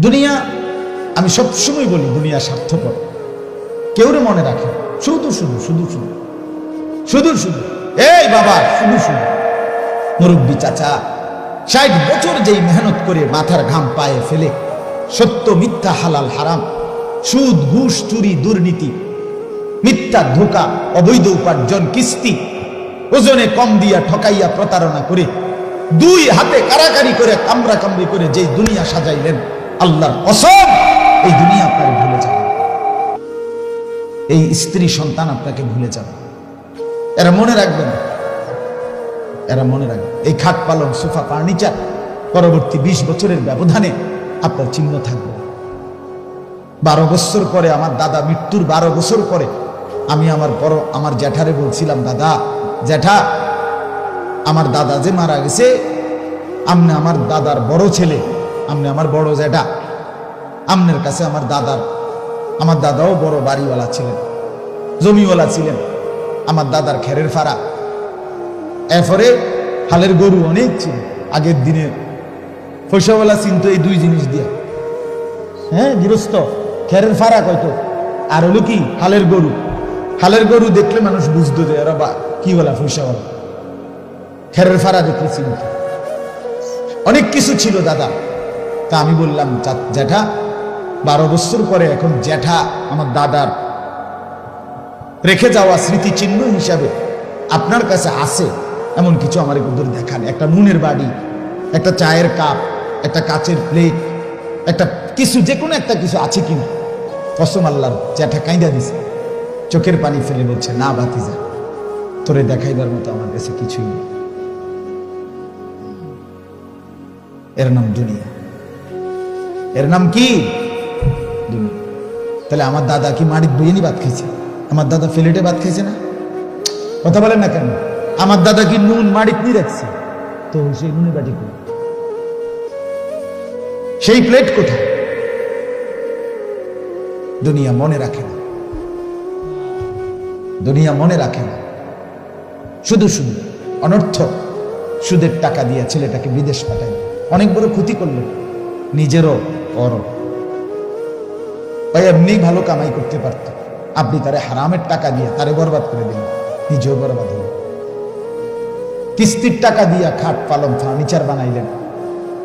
দুনিয়া, আমি সবসময় বলি দুনিয়া স্বার্থপর। কেউ রে মনে রাখে। শুধু শুধু শুধু শুধু। শুধু শুধু। এই বাবা, শুধু শুধু। মুরব্বী চাচা, ষাট বছর যেই মেহনত করে মাথার ঘাম পায়ে ফেলে, সত্য, মিথ্যা, হালাল, হারাম, সুদ, ঘুষ, চুরি, দুর্নীতি, মিথ্যা, ধোকা, অবৈধ উপার্জন, কিস্তি, ওজনে কম দিয়া ঠকাইয়া প্রতারণা করে, দুই হাতে কারাকারি করে কামড়া কামড়ি করে যেই দুনিয়া সাজাইলেন আল্লাহর কসম, এই দুনিয়া আপনাকে ভুলে যাবে। এই স্ত্রী সন্তান আপনাকে ভুলে যাবে। এরা মনে রাখবেন, এরা মনে রাখবে এই খাট পালন সোফা, ফার্নিচার পরবর্তী বিশ বছরের ব্যবধানে আপনার চিহ্ন থাকবে। বারো বছর পরে আমার দাদা, মৃত্যুর বারো বছর পরে আমি আমার বড়, আমার জ্যাঠারে বলছিলাম, দাদা, জ্যাঠা, আমার দাদা যে মারা গেছে, আমনে আমার দাদার বড় ছেলে আমনে আমার বড় জ্যাঠা আমনের কাছে আমার দাদার, আমার দাদাও বড় বাড়িওয়ালা ছিলেন, জমিওয়ালা ছিলেন, আমার দাদার খেরের ফাড়া। এরপরে হালের গরু অনেক ছিল, আগের দিনে পয়সাওয়ালা চিন্ত এই দুই জিনিস দিয়া। হ্যাঁ গৃহস্থ, খেরের ফাড়া কত আর হলো কি, হালের গরু। হালের গরু দেখলে মানুষ বুঝতো যে এরা বা কি বলা পয়সাওয়ালা। খেরের ফাড়া দেখলে চিনত। অনেক কিছু ছিল দাদা। তা আমি বললাম জ্যাঠা, বারো বছর পরে এখন জ্যাঠা আমার দাদার রেখে যাওয়া স্মৃতিচিহ্ন হিসাবে আপনার কাছে আছে এমন কিছু আমার একটু দেখান। একটা নুনের বাড়ি একটা চায়ের কাপ, একটা কাচের প্লেট একটা কিছু যে কোনো একটা কিছু আছে কিনা। কসম আল্লাহর জ্যাঠা কাঁদা দিছে। চোখের পানি ফেলে বলছে, না বাতিজা তোরে দেখাইবার মতো আমার কাছে কিছুই নেই। এর নাম দুনিয়া। এর নাম কি? তাহলে আমার দাদা কি মাড়ির বিরিয়ানি ভাত খেয়েছে আমার দাদা ফিলেটে ভাত খেয়েছে না? কথা বলেন না কেন? আমার দাদা কি নুন মাড়িত নিয়ে রাখছে? তো সেই নুনের বাটি? সেই প্লেট কোথায়? দুনিয়া মনে রাখে না। দুনিয়া মনে রাখে না। শুধু শুধু অনর্থ সুদের টাকা দিয়ে ছেলেটাকে বিদেশ পাঠায়। অনেক বড় ক্ষতি করল। নিজেরও ভাই, এমনি ভালো কামাই করতে পারত। আপনি তারে হারামের টাকা দিয়ে তারে বরবাদ করে দিলেন। নিজেও বরবাদ হল। কিস্তির টাকা দিয়া খাট, পালং, ফার্নিচার বানাইলেন।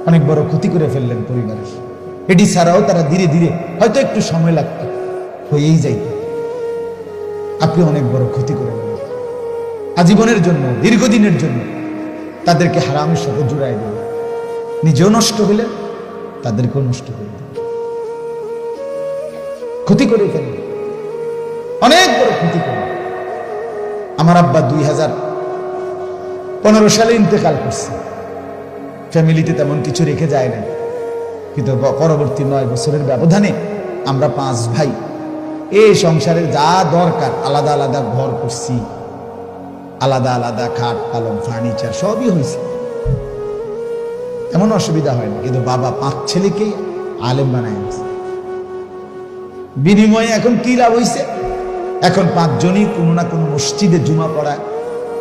অনেক বড় ক্ষতি করে ফেললেন পরিবারের। এটি ছাড়াও তারা ধীরে ধীরে, হয়তো একটু সময় লাগত, হয়েই যাইত। আপনি অনেক বড় ক্ষতি করে দিলেন আজীবনের জন্য, দীর্ঘদিনের জন্য তাদেরকে হারামের সাথে জুড়াই দিলেন। নিজেও নষ্ট হলেন তাদেরকেও নষ্ট করে দিলেন ক্ষতি করে ফেললেন অনেক বড় ক্ষতি করলেন আমার আব্বা দুই হাজার পনেরো সালে ইন্তেকাল করছে। ফ্যামিলিতে তেমন কিছু রেখে যায় না কিন্তু পরবর্তী নয় বছরের ব্যবধানে আমরা পাঁচ ভাই এই সংসারে যা দরকার আলাদা আলাদা ঘর করছি, আলাদা আলাদা খাট পালং ফার্নিচার সবই হয়েছে। এমন অসুবিধা হয়নি, কিন্তু বাবা পাঁচ ছেলেকে আলেম বানায় বিনিময়ে এখন কি লাভ হয়েছে এখন পাঁচজনই কোনো না কোনো মসজিদে জুমা পড়ায়,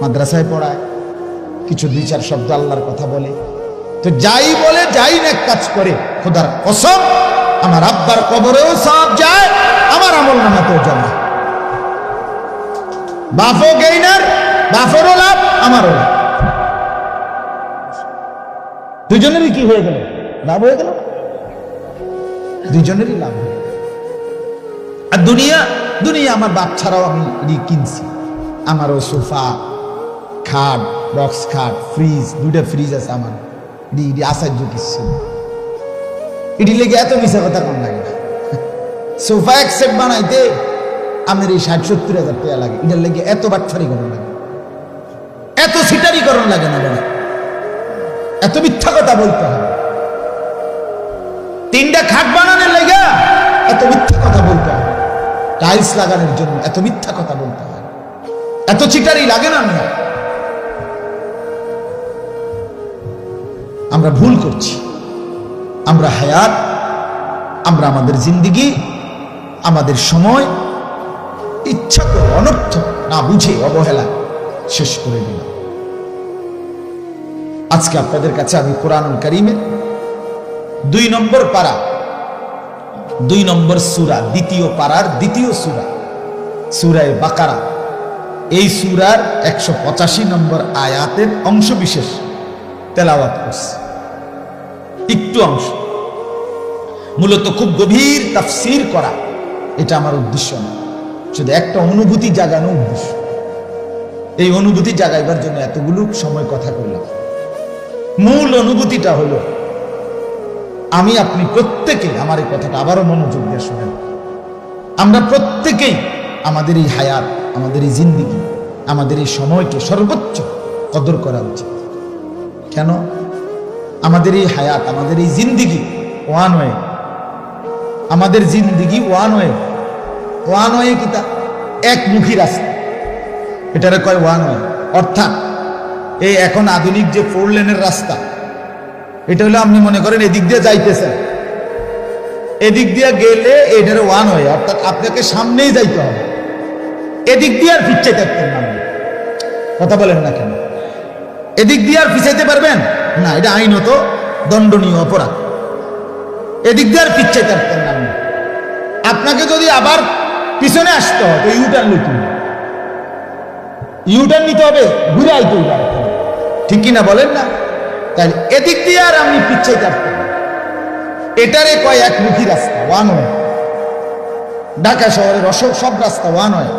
মাদ্রাসায় পড়ায়, কিছু দুই চার শব্দ আল্লাহর কথা বলে। তো যাই বলে, যাই না এক কাজ করে, খোদার কসম, আমার আব্বার কবরেও সব যায়, আমার আমল নামাতেও জমা। বাফও গেইনার বাফেরও লাভ আমারও লাভ দুজনেরই কি হয়ে গেল? লাভ হয়ে গেল? দুজনেরই লাভ হয়ে আর দুনিয়া দুনিয়া আমার বাপ ছাড়াও আমি কিনছি। আমারও সোফা, খাট, বক্স খাট, ফ্রিজ, দুইটা ফ্রিজ আছে আমার। এটি আশ্চর্য কিছু। এটি লেগে এত মিশা কথা কম লাগে না। সোফা এক সেট বানাইতে আমার এই ষাট, সত্তর হাজার টাকা লাগে। এটার লেগে এত বাটফারি করণ লাগে। এত সিটারি করণ লাগে না এত মিথ্যা কথা বলতে হবে তিনটা খাট বানানোর লেগে এত মিথ্যা কথা বলতে হবে টাইলস লাগানোর জন্য এত মিথ্যা কথা বলতে হয়। এত চিটারি লাগে না মিয়া। আমরা ভুল করছি। আমরা হায়াত, আমরা আমাদের জিন্দিগি, আমাদের সময়। ইচ্ছা করে অনর্থ না বুঝে অবহেলা শেষ করে দিলাম। আজকে আপনাদের কাছে আমি কোরআনুল করিমের দুই নম্বর পারা, দুই নম্বর সুরা, দ্বিতীয় পাড়ার দ্বিতীয় সুরা, সুরায় বাকারা। এই সুরার একশো পঁচাশি নম্বর আয়াতের অংশ বিশেষ তেলাওয়াত একটু অংশ। মূলত খুব গভীর তাফসির করা, এটা আমার উদ্দেশ্য না। শুধু একটা অনুভূতি জাগানো উদ্দেশ্য। এই অনুভূতি জাগাইবার জন্য এতগুলো সময় কথা করলাম মূল অনুভূতিটা হলো, আমি আপনি প্রত্যেকে আমার এই কথাটা আবারও মনোযোগ দিয়ে শোনেন। আমরা প্রত্যেকেই আমাদের এই হায়াত, আমাদের এই জিন্দিগি, আমাদের এই সময়কে সর্বোচ্চ কদর করা উচিত। কেন? আমাদের এই হায়াত, আমাদের এই জিন্দিগি ওয়ান ওয়ে। আমাদের জিন্দিগি ওয়ান ওয়ে। ওয়ান ওয়ে কিতা একমুখী রাস্তা। এটারে কয় ওয়ান ওয়ে? অর্থাৎ এই এখন আধুনিক যে ফোর লেনের রাস্তা, এটা হলো আপনি মনে করেন এদিক দিয়ে যাইতেছেন। এদিক দিয়ে গেলে এটার ওয়ান ওয়ে অর্থাৎ আপনাকে সামনেই যাইতে হবে। এদিক দিয়ে আর পিছাই থাকতেন না কথা বলেন না কেন? এদিক দিয়ে আর পিছাইতে পারবেন? না, এটা আইনত দণ্ডনীয় অপরাধ। এদিক দিয়ে আর পিছাই থাকতেন না আপনাকে যদি আবার পিছনে আসতে হয়, তো ইউটার্ন নিতে হবে। ইউটার্ন নিতে হবে, ঘুরে আইতে আরেকটা। ঠিক কিনা বলেন না? তাহলে এদিক দিয়ে আর আপনি পিছাই থাকতেন এটারে কয় একমুখী রাস্তা ওয়ান ওয়ে ঢাকা শহরের অসব সব রাস্তা ওয়ান ওয়ে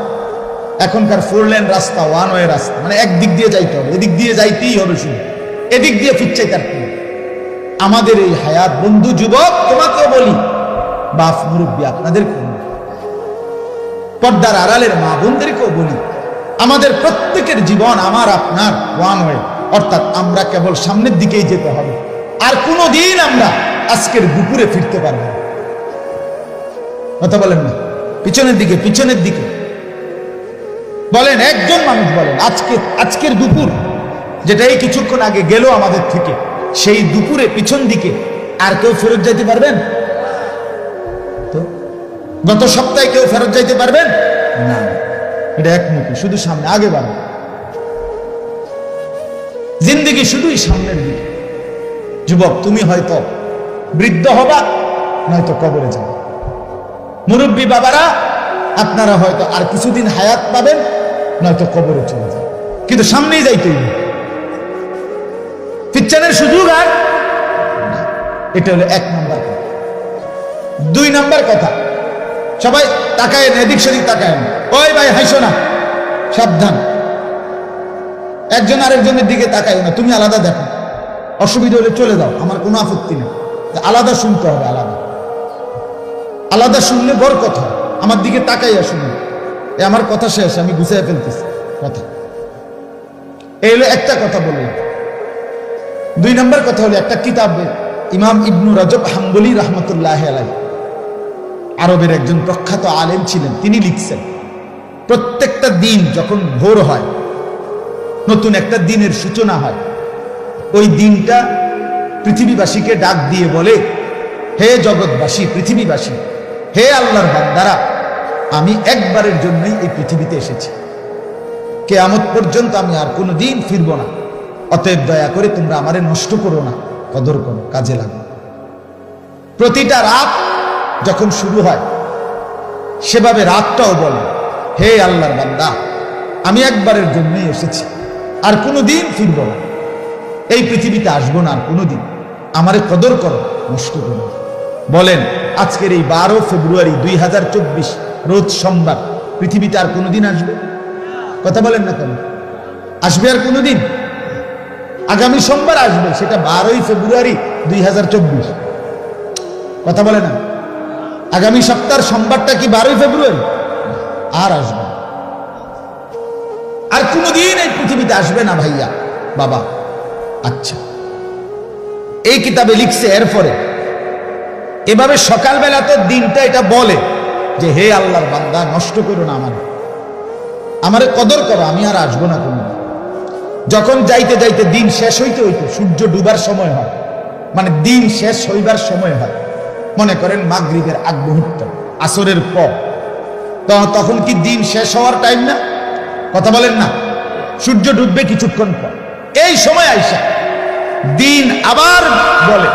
এখনকার ফোর লেন রাস্তা ওয়ান ওয়ে রাস্তা। মানে একদিক দিয়ে যাইতে হবে, এদিক দিয়ে যাইতেই হবে শুধু। এদিক দিয়ে থাকতে হবে আমাদের এই হায়াত, বন্ধু যুবক, তোমাকেও বলি, বাপ মুরব্বী আপনাদের। পর্দার আড়ালের মা বোনদেরকেও বলি, আমাদের প্রত্যেকের জীবন আমার, আপনার ওয়ান ওয়ে অর্থাৎ আমরা কেবল সামনের দিকেই যেতে হবে। আর কোনো দিন আমরা আজকের দুপুরে ফিরতে পারব না। কথা বলেন না। পিছনের দিকে পিছনের দিকে। বলেন, একজন মানুষ বলেন, আজকে, আজকের দুপুর যেটা এই কিছুক্ষণ আগে গেল আমাদের থেকে, সেই দুপুরে পিছন দিকে আর কেউ ফেরত যাইতে পারবেন? তো, গত সপ্তাহে কেউ ফেরত যাইতে পারবেন? না। এটা একমুখী, শুধু সামনে, আগে বাড়বে জিন্দিগি শুধুই সামনের দিকে। যুবক, তুমি হয়তো বৃদ্ধ হবা, নয়তো কবরে যাবে। মুরব্বী বাবারা, আপনারা হয়তো আর কিছুদিন হায়াত পাবেন, নয়তো কবরে চলে যাবে কিন্তু সামনেই যাইতেই। পিচ্ছানের সুযোগ আর এটা হলো এক নাম্বার কথা। দুই নাম্বার কথা, সবাই তাকায় এদিক সেদিক তাকায় ওই ভাই, হাইসো না, সাবধান। একজন আরেকজনের দিকে তাকায় না, তুমি আলাদা দেখো। অসুবিধা হলে চলে যাও, আমার কোনো আপত্তি নেই। আলাদা শুনতে হবে, আলাদা। আলাদা শুনলে বড় কথা আমার দিকে তাকাইয়া শুনুন। এ আমার কথা শেষ, আমি গুছিয়ে ফেলতেছি। কথা। এই হলো একটা কথা বললাম। দুই নম্বর কথা হলো, একটা কিতাবে ইমাম ইবনু রজব হাম্বলি রহমতুল্লাহ আলাই আরবের একজন প্রখ্যাত আলেম ছিলেন। তিনি লিখছেন, প্রত্যেকটা দিন যখন ভোর হয় নতুন একটা দিনের সূচনা হয়। ওই দিনটা পৃথিবীবাসীকে ডাক দিয়ে বলে, হে জগৎবাসী, পৃথিবীবাসী, হে আল্লাহর বান্দারা, আমি একবারের জন্যই এই পৃথিবীতে এসেছি। কেয়ামত পর্যন্ত আমি আর কোনো দিন ফিরব না। অতএব দয়া করে তোমরা আমারে নষ্ট করো না, কদর করো, কাজে লাগো। প্রতিটা রাত যখন শুরু হয়, সেভাবে রাতটাও বলে, হে আল্লাহর বান্দা, আমি একবারের জন্যই এসেছি। আর কোনো দিন ফিরব না। এই পৃথিবীতে আসব না আর কোনোদিন। আমারে কদর করো, নষ্ট করো বলেন, আজকের এই বারো ফেব্রুয়ারি দুই হাজার চব্বিশ রোজ সোমবার, পৃথিবীতে আর কোনোদিন আসবে? কথা বলেন না কেন? আসবে আর কোনোদিন? আগামী সোমবার আসবে, সেটা বারোই ফেব্রুয়ারি দুই হাজার চব্বিশ। কথা বলে না? আগামী সপ্তাহের সোমবারটা কি বারোই ফেব্রুয়ারি? আর আসবে। আর কোনোদিন এই পৃথিবীতে আসবে না ভাইয়া। বাবা আচ্ছা। এই কিতাবে লিখছে এরপরে, এভাবে সকালবেলা তো দিনটা এটা বলে যে, হে আল্লাহর বান্দা, নষ্ট করো না আমার। আমারে কদর করো, আমি আর আসব না কোনো যখন যাইতে যাইতে দিন শেষ হইতে হইতে, সূর্য ডুবার সময় হয়। মানে দিন শেষ হইবার সময় হয়। মনে করেন মাগরিবের আগ মুহূর্ত আসরের পর। তখন কি দিন শেষ হওয়ার টাইম না? কথা বলেন না। সূর্য ডুববে কিছুক্ষণ পর। এই সময় আইসা দিন আবার বলে,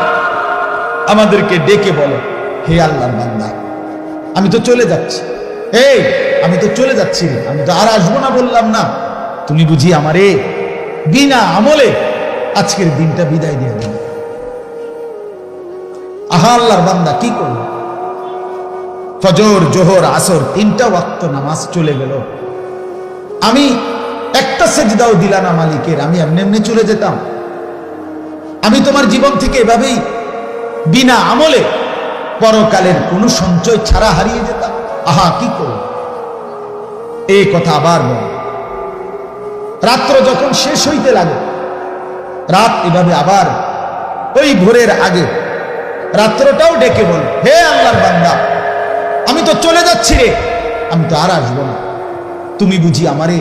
আমাদেরকে ডেকে বলে, হে আল্লাহর বান্দা, আমি তো চলে যাচ্ছি। এই, আমি তো চলে যাচ্ছি আমি তো আর আসব না বললাম না। তুমি বুঝি আমারে বিনা আমলে আজকের দিনটা বিদায় দিয়ে দিলে? আহা আল্লাহর বান্দা, কি করল? ফজর, জোহর, আসর, তিনটা ওয়াক্ত নামাজ চলে গেল। আমি একটা সেজদাও দিলা না মালিকের, আমি এমনি এমনি চলে যেতাম। আমি তোমার জীবন থেকে এভাবেই বিনা আমলে পরকালের কোন সঞ্চয় ছাড়া হারিয়ে যেতাম। আহা, কি করব? এই কথা আবার বল। রাত্র যখন শেষ হইতে লাগে, রাত এভাবে আবার ওই ভোরের আগে রাত্রটাও ডেকে বল, হে আল্লাহর বান্দা, আমি তো চলে যাচ্ছি রে, আমি তো আর আসব তুমি বুঝি আমারে?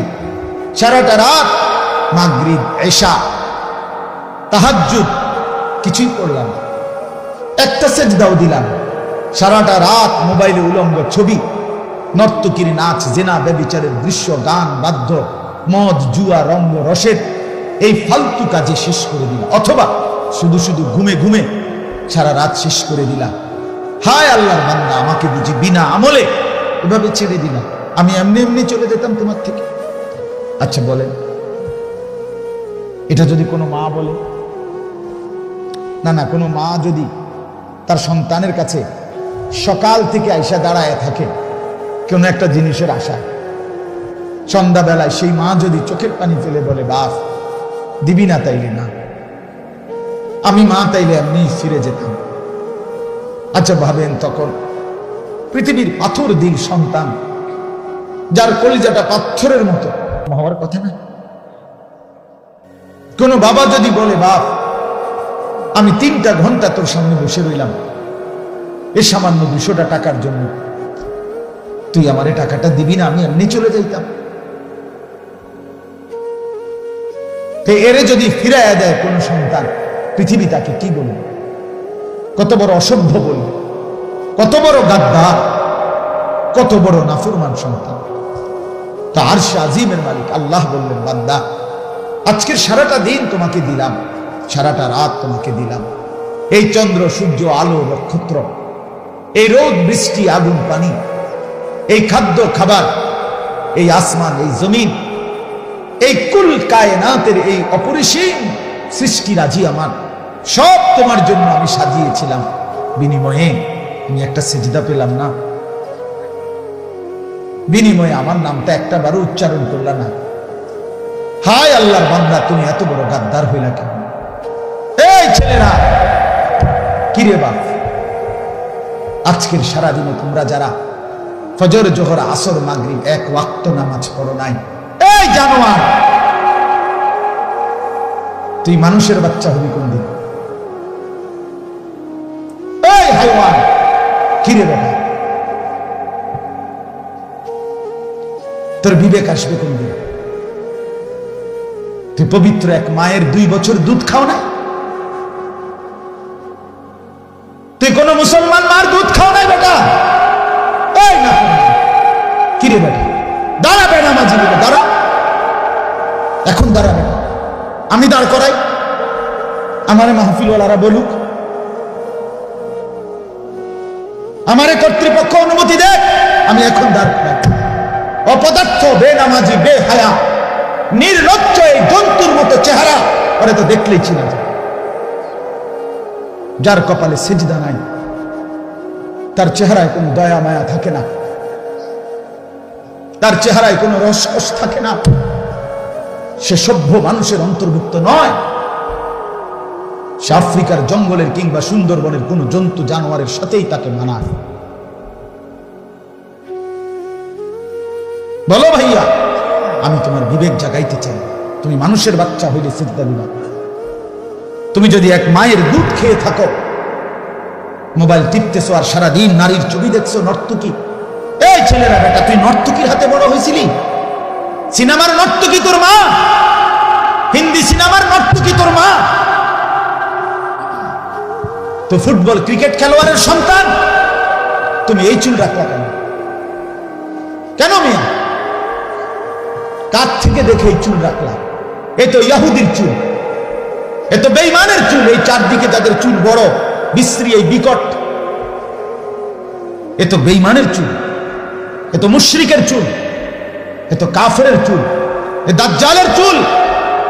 সারাটা রাত মাগরিব, এশা, তাহাজ্জুদ কিছুই করলাম। একটা সেজদাও দিলাম সারাটা রাত মোবাইলে উলঙ্গ ছবি, নর্তকির নাচ, জেনা, ব্যবিচারের দৃশ্য, গান, বাদ্য, মদ, জুয়া, রঙ্গ, রসের এই ফালতু কাজে শেষ করে দিলাম অথবা শুধু শুধু ঘুমে ঘুমে সারা রাত শেষ করে দিলাম হায় আল্লাহর বান্দা, আমাকে বুঝি বিনা আমলে এভাবে ছেড়ে দিলাম আমি এমনি এমনি চলে যেতাম তোমার থেকে। আচ্ছা বলেন। এটা যদি কোনো মা বলে? না না, কোনো মা যদি তার সন্তানের কাছে সকাল থেকে আইসা দাঁড়ায় থাকে, কোনো একটা জিনিসের আশায় সন্ধ্যাবেলায় সেই মা যদি চোখের পানি ফেলে বলে, বাপ, দিবি না তাইলে না। আমি মা তাইলে এমনি ফিরে যেতাম। আচ্ছা ভাবেন তখন পৃথিবীর পাথর দিল সন্তান। যার কলিজাটা পাথরের মতো। হওয়ার কথা না? কোন বাবা যদি বলে, বাপ, আমি তিনটা ঘণ্টা তোর সামনে বসে রইলাম। এ সামান্য দুশোটা টাকার জন্য। তুই আমার টাকাটা দিবি না, আমি এমনি চলে যাইতাম। এরে যদি ফিরাইয়া দেয় কোন সন্তান, পৃথিবী তাকে কি বলবে? কত বড় অসভ্য বলবে। কত বড় গাদ্দার। কত বড় নাফরমান সন্তান। তার আজিমের মালিক আল্লাহ বললেন, বান্দা, আজকের সারাটা দিন তোমাকে দিলাম, সারাটা রাত তোমাকে দিলাম। এই চন্দ্র, সূর্য, আলো, নক্ষত্র, এই রোদ, বৃষ্টি, আগুন, পানি, এই খাদ্য, খাবার, এই আসমান, এই জমিন, এই কুল কায়নাতের এই অপরিসীম সৃষ্টি রাজি আমার। সব তোমার জন্য আমি সাজিয়েছিলাম। বিনিময়ে আমি একটা সেজদা পেলাম না। বিনিময়ে আমার নামটা একটা বারো উচ্চারণ করলা না। হায় আল্লাহর বান্দা, তুমি এত বড় গাদ্দার হইলা কেন? এই ছেলেরা! কিরে বাপ? আজকের সারাদিনে তোমরা যারা ফজর, জোহর, আসর, মাগরিব এক ওয়াক্ত নামাজ পড়ো নাই, এই জানোয়ার! তুই মানুষের বাচ্চা হবি কোন দিন এই হাইওয়ান! কিরে বেটা তোর বিবেক আসবে কোন দিন? তুই পবিত্র এক মায়ের দুই বছর দুধ খাও না? তুই কোন মুসলমান মার দুধ খাও নাই বেটা? কিরে বেটা? দাঁড়া বেটা মাঝি বেটা দাঁড়া। এখন দাঁড়া বেটা। আমি দাঁড় করাই। আমারে মাহফিলওয়ালারা বলুক। আমারে কর্তৃপক্ষ অনুমতি দে আমি এখন দাঁড় করাই। অপদার্থ, বেনামাজি, বেহায়া, নির্লজ্জ এই জন্তুর মতো চেহারা ওরে তো দেখলেই চিনা যায়। যার কপালে সেজদা নাই, তার চেহারায় কোনো দয়া মায়া থাকে না। তার চেহারায় কোনো রসকস থাকে না। সে সভ্য মানুষের অন্তর্ভুক্ত নয়। সে আফ্রিকার জঙ্গলের কিংবা সুন্দরবনের কোনো জন্তু জানোয়ারের সাথেই তাকে মানায়। বলো ভাইয়া, আমি তোমার বিবেক জাগাইতে চাই। তুমি মানুষের বাচ্চা হইলে সিদ্ধা দিবা। তুমি যদি এক মায়ের দুধ খেয়ে থাকো, মোবাইল টিপতেছো আর সারাদিন নারীর ছবি দেখছ নর্তকী। এই ছেলেরা বেটা, তুই নর্তকীর হাতে বড় হয়েছিলি সিনেমার নর্তকী তোর মা? হিন্দি সিনেমার নর্তকী তোর মা? তো ফুটবল ক্রিকেট খেলোয়াড়ের সন্তান? তুমি এই চুল রাখলা কেন? কেন মিয়া? কার থেকে দেখে চুল রাখলাম। এ তো ইয়াহুদির চুল। এ তো বেইমানের চুল। এই চারদিকে যাদের চুল বড়, বিশ্রী, এই বিকট, এ তো বেইমানের চুল। এ তো মুশ্রিকের চুল। এ তো কাফের চুল। এ দাজ্জালের চুল।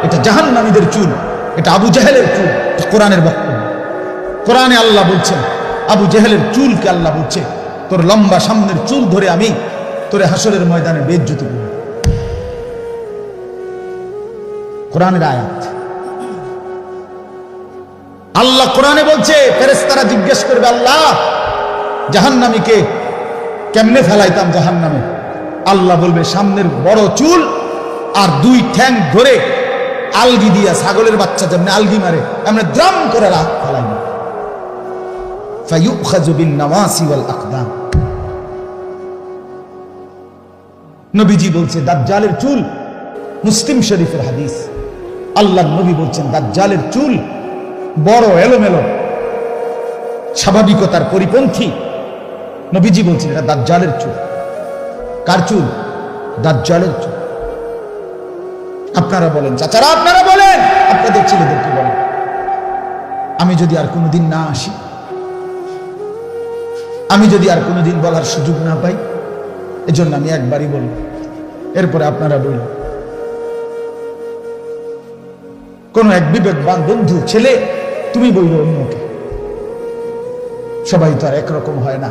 এটা জাহান্নামীদের চুল। এটা আবু জাহেলের চুল। কোরআনের বক্তব্য। কোরআনে আল্লাহ বলছেন, আবু জেহেলের চুলকে আল্লাহ বলছে, তোর লম্বা সামনের চুল ধরে আমি তোরে হাসরের ময়দানে বেজ্জুতি করব। কোরআনের আয়াত। আল্লাহ কোরআনে বলছে ফেরেস্তারা জিজ্ঞেস করবে, আল্লাহ জাহান্নামীকে কেমনে ফেলাইতাম জাহান্নামে? আল্লাহ বলবে, সামনের বড় চুল আর দুই ঠ্যাং ধরে আলগি দিয়া ছাগলের বাচ্চা যেমনি আলগি মারে এমনি দ্রাম করে রাখ নাওয়াসি নবীজি বলছে, দাজ্জালের চুল মুসলিম শরীফের হাদিস। আল্লাহ নবী বলছেন, দাজ্জালের চুল বড় এলোমেলো, স্বাভাবিকতার পরিপন্থী। নবীজি বলছেন, এটা দাজ্জালের চুল। কার চুল? দাজ্জালের চুল। আপনারা বলেন, চাচারা, আপনারা বলেন, আপনাদের ছেলেদেরকে বলেন আমি যদি আর কোনোদিন না আসি, আমি যদি আর কোনোদিন বলার সুযোগ না পাই, এজন্য আমি একবারই বলব, এরপরে আপনারা বলুন। কোন এক বিবেকবান বন্ধু ছেলে, তুমি বলল অন্যকে। সবাই তো আর একরকম হয় না।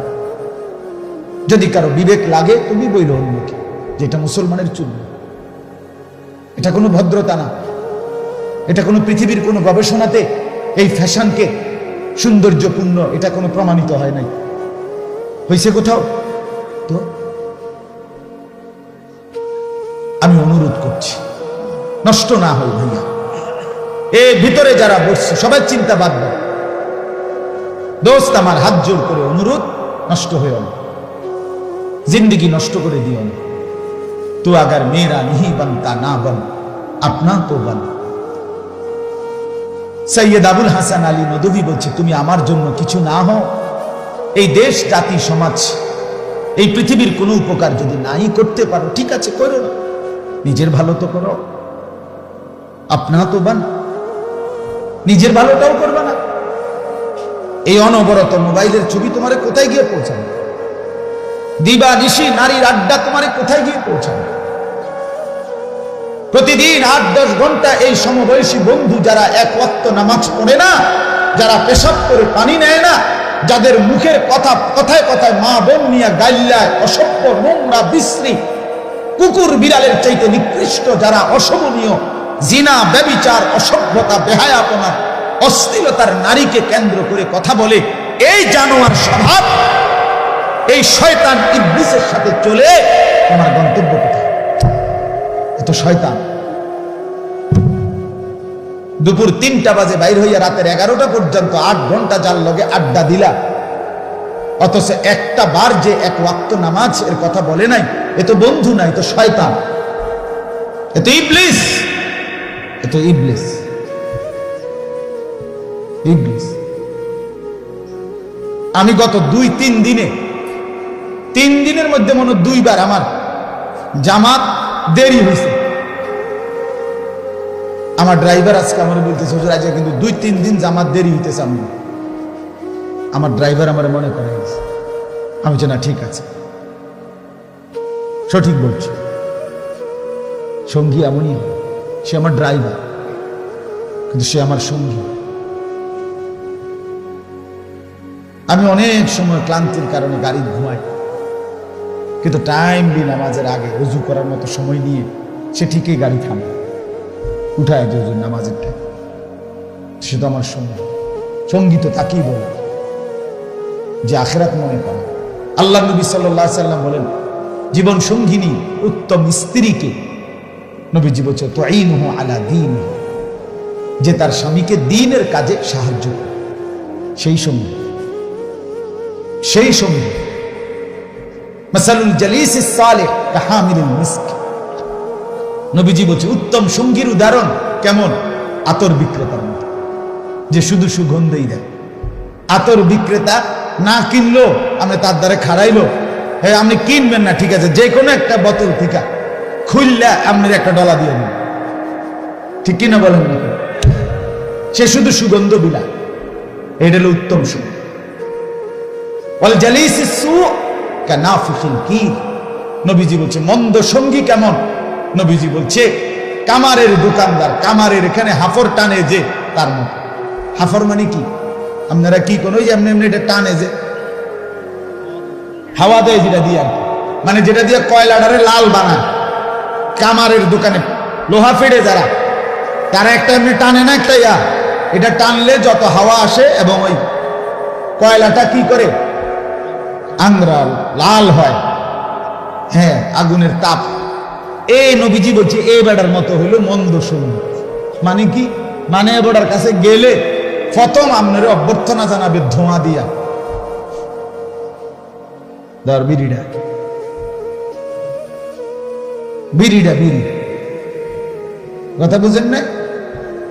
যদি কারও বিবেক লাগে, তুমি বইল অন্যকে, যেটা মুসলমানের চুল এটা কোনো ভদ্রতা না। এটা কোনো পৃথিবীর কোনো গবেষণাতে এই ফ্যাশনকে সৌন্দর্যপূর্ণ, এটা কোনো প্রমাণিত হয় নাই। হয়েছে কোথাও? তো? আমি অনুরোধ করছি, নষ্ট না হয় ভাইয়া। এ ভিতরে যারা বসছে, সবাই চিন্তা বাদ দোস্ত, আমার হাত জোর করে অনুরোধ, নষ্ট হয়ে না। জিন্দগি নষ্ট করে দিও না। তো আগার মেয়েরা নিহি বনতা না বন, আপনা তো বন। সৈয়দ আবুল হাসান আলী নদী বলছে, তুমি আমার জন্য কিছু না হও। এই দেশ, জাতি, সমাজ, এই পৃথিবীর কোনো উপকার যদি নাই করতে পারো, ঠিক আছে, করো নিজের ভালো তো করো। আপনা তো বান নিজের ভালোটাও করবে না। এই অনবরত মোবাইলের ছবি তোমারে কোথায় গিয়ে পৌঁছাবে? দিবা, নিশি, নারীর আড্ডা তোমারে কোথায় গিয়ে পৌঁছাবে? প্রতিদিন আট, দশ ঘণ্টা এই সমবয়সী বন্ধু যারা এক ওয়াক্ত নামাজ পড়ে না, যারা পেশাব করে পানি নেয় না, যাদের মুখের কথা, কথায় কথায় মা বোন নিয়ে গাইল্লায় অসভ্য নোংরা বিশ্রী কুকুর বিড়ালের চাইতে নিকৃষ্ট যারা অশোভনীয় জিনা, ব্যবিচার, অসভ্যতা, বেহায়াপনা, অশ্লীলতার নারীকে কেন্দ্র করে কথা বলে, এই জানোয়ার স্বভাব, এই শয়তান ইবলিসের সাথে চলে তোমার গন্তব্য কোথায়? এত শয়তান। দুপুর তিনটা বাজে বাইর হইয়া রাতের এগারোটা পর্যন্ত আট ঘণ্টা যার লগে আড্ডা দিলা। অথচ একটা বার যে এক ওয়াক্ত নামাজ এর কথা বলে নাই, এ তো বন্ধু নাই তো শয়তান। এ তো ইবলিস। এ তো ইবলিস। ইবলিস। আমি গত দুই তিন দিনে তিন দিনের মধ্যে মনে দুইবার আমার জামাত দেরি হয়েছে। আমার ড্রাইভার আজকে আমার বলতেছে হুজুর আজকে কিন্তু দুই তিন দিন জামাত দেরি হইতেছে আমি আমার ড্রাইভার আমার মনে করে আমি বলছি, না ঠিক আছে। সঠিক বলছি। সঙ্গী এমনই হয়। সে আমার ড্রাইভার কিন্তু সে আমার সঙ্গী। আমি অনেক সময় ক্লান্তির কারণে গাড়ি ঘুমাই, কিন্তু টাইম টাইমলি নামাজের আগে রুজু করার মতো সময় নিয়ে সে ঠিকই গাড়ি থামে। উঠায় যে নামাজের টাইম সে তো আমার সঙ্গী। সঙ্গী তো তাকেই বলে যে আখেরাত মনে করে। আল্লাহ নবী সাল্লাম বলেন, জীবন সঙ্গিনী উত্তম স্ত্রীকে নবীজি বলছে তো এই নহ আলা দিন যে তার স্বামীকে দিনের কাজে সাহায্য করে। সেই সঙ্গী সেই সঙ্গী মাসালুল জালিস মিস্ক। নবীজি বলছে, উত্তম সঙ্গীর উদাহরণ কেমন? আতর বিক্রেতার মতো, যে শুধু সুগন্ধই দেয়। আতর বিক্রেতা না কিনলো আমি তার দ্বারা খাড়াইলো। হ্যাঁ আপনি কিনবেন না, ঠিক আছে যে কোনো একটা বোতল থেকে খুললে আপনার একটা ডলা দিয়ে দিন। ঠিক কিনা বলেন? সে শুধু সুগন্ধ বিলা এটা হলো উত্তম সুগন্ধ। বলে নবীজি বলছে, মন্দ সঙ্গী কেমন? নবীজি বলছে, কামারের দোকানদার, কামারের এখানে হাফর টানে যে তার মতো। হাফর মানে কি? আপনারা কি কোনো এমনি এমনি এটা টানে যে? হাওয়া দেয় যেটা দিয়ে মানে যেটা দিয়ে কয়লাটারে লাল বানায়। কামারের দোকানে। লোহা ফেড়ে যারা, তারা একটা এমনি টানে না একটা ইয়া। এটা টানলে যত হাওয়া আসে এবং ওই কয়লাটা কি করে? আংরা লাল হয়। হ্যাঁ আগুনের তাপ। এই নবীজি বলছে, এ বেড়ার মতো হইল মন্দ সঙ্গী মানে কি? মানে বেড়ার কাছে গেলে প্রথম আপনার অভ্যর্থনা জানাবে ধোঁয়া দিয়া। ধর বিড়িটা। বিড়িটা বিড়ি। কথা বুঝেন না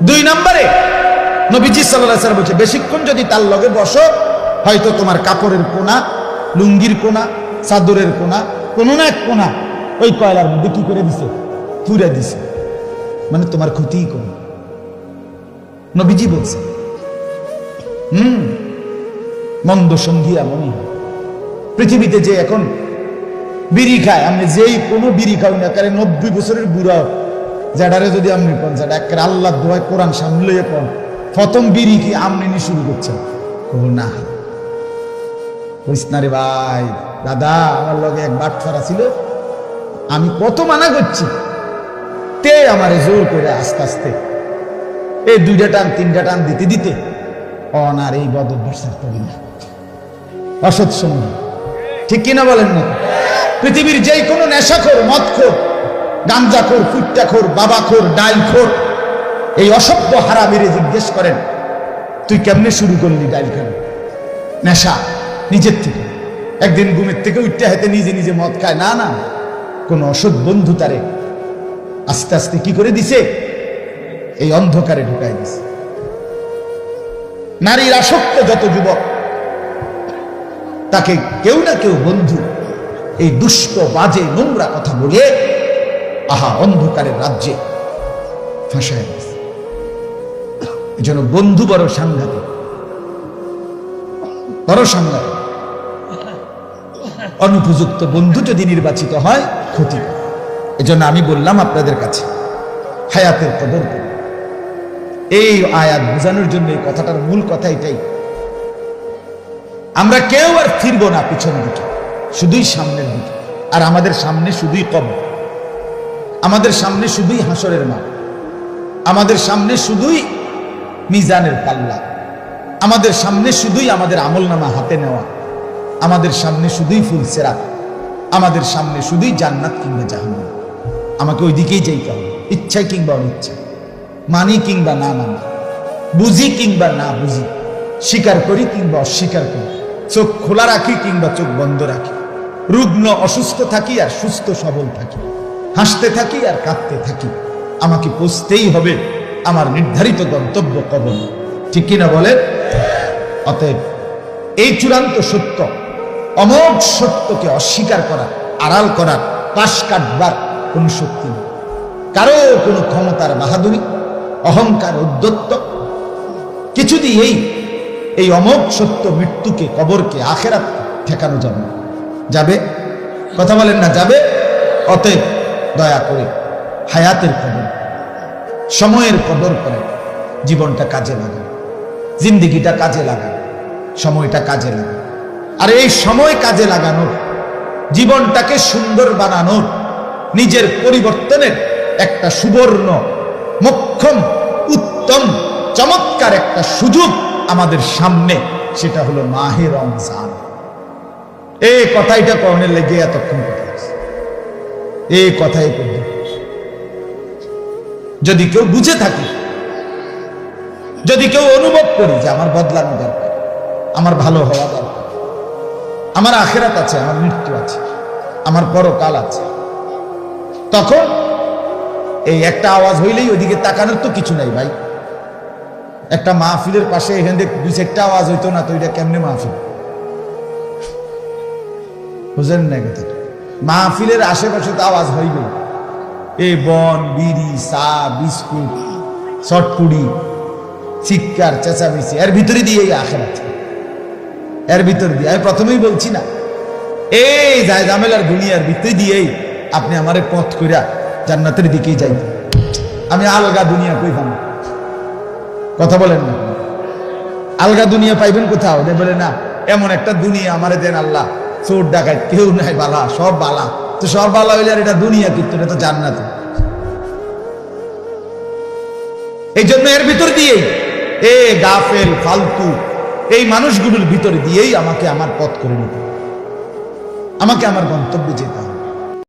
দুই নম্বরে, নবীজি সাল্লাহ সাল্লাম বলছে, বেশিক্ষণ যদি তার লগে বসো, হয়তো তোমার কাপড়ের কোনা, লুঙ্গির কোনা, চাদরের কোনা, কোনো না এক কোনা, ওই কয়লার মধ্যে কি করে দিছে? পুরে দিছে। মানে তোমার ক্ষতিই কম নবীজি বলছে, হুম, মন্দ সঙ্গী এমনই পৃথিবীতে যে এখন বিড়ি খায়। আপনি যেই কোনো বিড়ি খাও না, কারণ নব্বই বছরের বুড়া যেটারে যদি আপনি কোন যেটা একের আল্লাহ দোয়ায় কোরআন সামনে কোন প্রথম বিড়ি কি আমনি নি শুরু করছেন? না। বুঝ রে ভাই, দাদা, আমার লগে এক বাটফারা ছিল। আমি কত মানা করছি। তে আমারে জোর করে আস্তে আস্তে, এই দুইটা টান, তিনটা টান দিতে দিতে অনার এই বদ অভ্যাস ছাড়তে না অসৎ সঙ্গী ঠিক কিনা বলেন না? পৃথিবীর যে কোনো নেশাখোর, মদখোর, গাঞ্জাখোর, ফুট্টাখোর, বাবাখোর, ডাইলখোর, এই অসভ্য হারামিরে জিজ্ঞেস করেন, তুই কেমনে শুরু করলি ডাইল খান নেশা, নিজের থেকে। একদিন ঘুমের থেকে উঠতে হাতে নিজে নিজে মদ খায়। না না, কোন অসৎ বন্ধু তারে আস্তে আস্তে কি করে দিছে? এই অন্ধকারে ঢুকাই দিছে। নারীর আসক্ত যত যুবক, তাকে কেউ না কেউ বন্ধু এই দুষ্ট, বাজে, নোংরা কথা বলে আহা অন্ধকারের রাজ্যে ফাঁসায় এজন্য বন্ধু বড় সাংঘাতিক। বড় সাংঘাতিক। অনুপযুক্ত বন্ধু যদি নির্বাচিত হয়, ক্ষতি এজন্য আমি বললাম আপনাদের কাছে, হায়াতের কদর এই আয়াত বোঝানোর জন্য এই কথাটার মূল কথা এটাই আমরা কেউ আর ফিরব না পিছন দিকে। শুধুই সামনের দিকে। আর আমাদের সামনে শুধুই কবর। আমাদের সামনে শুধুই হাসরের মাঠ। আমাদের সামনে শুধুই মিজানের পাল্লা। আমাদের সামনে শুধুই আমাদের আমলনামা হাতে নেওয়া। আমাদের সামনে শুধুই ফুল সেরাত আমাদের সামনে শুধুই জান্নাত কিংবা জাহান্নাম। আমাকে ওই দিকেই যাইতে হবে। ইচ্ছায় কিংবা অনিচ্ছায়। মানি কিংবা না মানি। বুঝি কিংবা না বুঝি। স্বীকার করি কিংবা অস্বীকার করি। চোখ খোলা রাখি কিংবা চোখ বন্ধ রাখি। রুগ্ন অসুস্থ থাকি আর সুস্থ সবল থাকি। হাসতে থাকি আর কাঁদতে থাকি। আমাকে পৌঁছতেই হবে আমার নির্ধারিত গন্তব্য কবল ঠিক কিনা বলেন? অতএব এই চূড়ান্ত সত্য, অমোঘ সত্যকে অস্বীকার করা, আড়াল করার পাশ কাটবার কোনো শক্তি নেই। কারও কোনো ক্ষমতার বাহাদুরি, অহংকার উদ্যত্ত কিছু দিয়েই এই অমোঘ সত্য মৃত্যুকে, কবরকে আখেরাত ঠেকানো যাবে না। যাবে? কথা বলেন না, যাবে? অতএব দয়া করে হায়াতের কদর, সময়ের কদর করে জীবনটা কাজে লাগান, জিন্দিগিটা কাজে লাগান, সময়টা কাজে লাগান। আর এই সময় কাজে লাগানোর, জীবনটাকে সুন্দর বানানোর, নিজের পরিবর্তনের একটা সুবর্ণ, মক্ষম, উত্তম, চমৎকার একটা সুযোগ আমাদের সামনে, সেটা হলো মাহে রমজান। এই কথাইটা কর্ণের লেগে এতক্ষণ কথা। এই কথাই যদি কেউ বুঝে থাকে, যদি কেউ অনুভব করি যে আমার বদলানো দরকার, আমার ভালো হওয়া দরকার, আমার আখেরাত আছে, আমার মৃত্যু আছে, আমার পরকাল আছে, তখন এই একটা আওয়াজ হইলেই ওইদিকে তাকানোর তো কিছু নাই ভাই। একটা মাহফিলের পাশে এখান থেকে দুই চারটা আওয়াজ হইতো না, তো এটা কেমনে মাহফিল? বুঝলেন না মাহফিলের আশেপাশে তো আওয়াজ হইবে। এ বন, বিড়ি, চা, বিস্কুট চটপুড়ি চিৎকার, চেঁচামেচি, এর ভিতরে দিয়ে এই আখের আছে এর ভিতর দিয়ে। আমি প্রথমেই বলছি না, এই যায় জামেলার দুনিয়ার ভিতরে দিয়েই আপনি আমারে পথ কইরা জান্নাতের দিকেই যাই আমি আলগা দুনিয়া কই পাবো? কথা বলেন না। আলগা দুনিয়া পাইবেন কোথাও? বলে, না, এমন একটা দুনিয়া আমারে দেন আল্লাহ। চোর ডাকায় কেউ নাই বালা, সব বালা। তো সব বালা হইলে আর এটা দুনিয়া কিন্তু, এটা তো জান্নাত। এই জন্য এর ভিতর দিয়েই, এ গাফেল, ফালতু, এই মানুষগুলোর ভিতরে দিয়েই আমাকে আমার পথ করে নিতে আমাকে আমার গন্তব্যে যেতে হবে।